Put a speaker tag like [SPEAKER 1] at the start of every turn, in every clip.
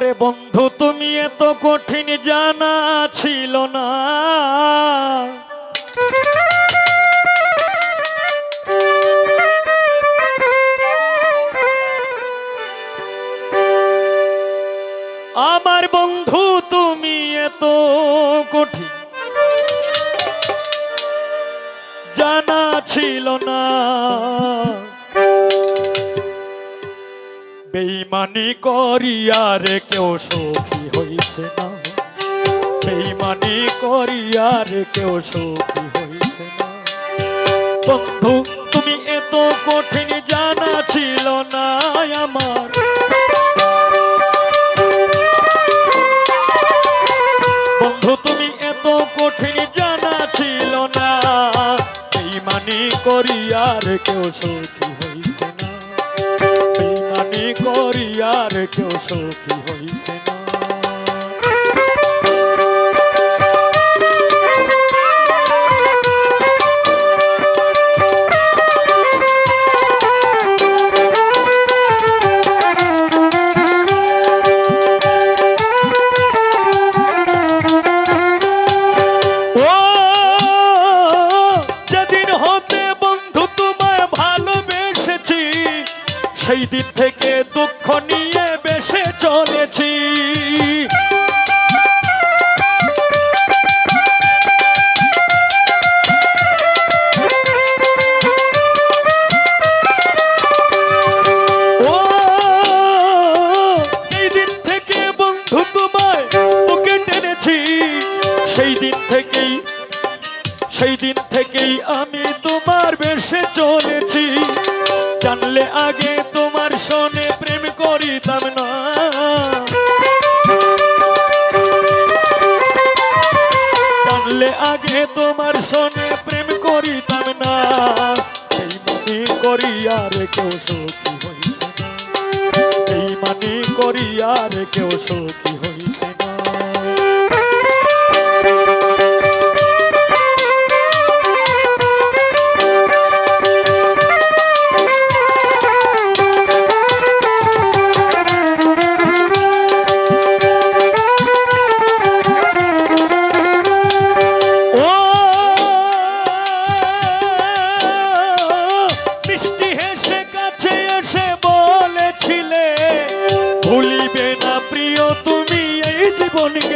[SPEAKER 1] ওরে বন্ধু, তুমি এত কঠিন জানা ছিল না। আমার বন্ধু, তুমি এত কঠিন জানা ছিল না। বেইমানি করিয়ারে কেউ সুখী হইছে না। বেইমানি করিয়ারে কেউ সুখী হইছে না। বন্ধু, তুমি এত কঠিন জানা ছিল না আমার। বন্ধু, তুমি এত কঠিন জানা ছিল না। বেইমানি করিয়ার কেউ সুখী করিয়ার কেউ সুখী হইছে। আমি তোমার বেশে চলেছি। জানলে আগে তোমার সনে প্রেম করিতাম না। জানলে আগে তোমার সনে প্রেম করিতাম না। এই মনে করিয়ার কেউ সখী হইছে এই মানে করিয়ার কেউ সখী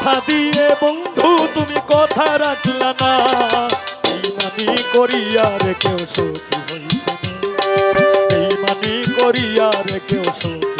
[SPEAKER 1] কথা দিয়ে, বন্ধু, তুমি কথা রাখলা না। এই মানি করিয়ার কেউ সুখী হইছে না। এই মানি করিয়ার কেউ সুখী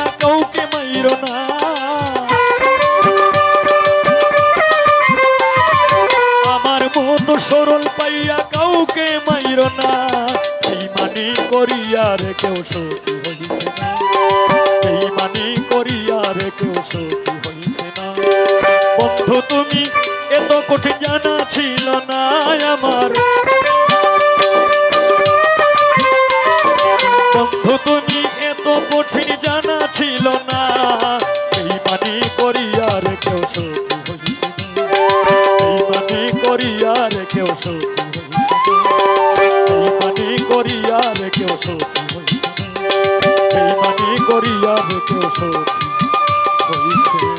[SPEAKER 1] পাইয়া কাউকে মাইর না আমার মতো সরল পাইয়া কাউকে মাইর না। এই মানি করিয়ার কেউ সখী হইছে না। এই মানি করিয়ার কেউ সখী হইছে না। বন্ধু তুমি, এত কঠিন জানা ছিল না আমার। ওষুধ হয়েছে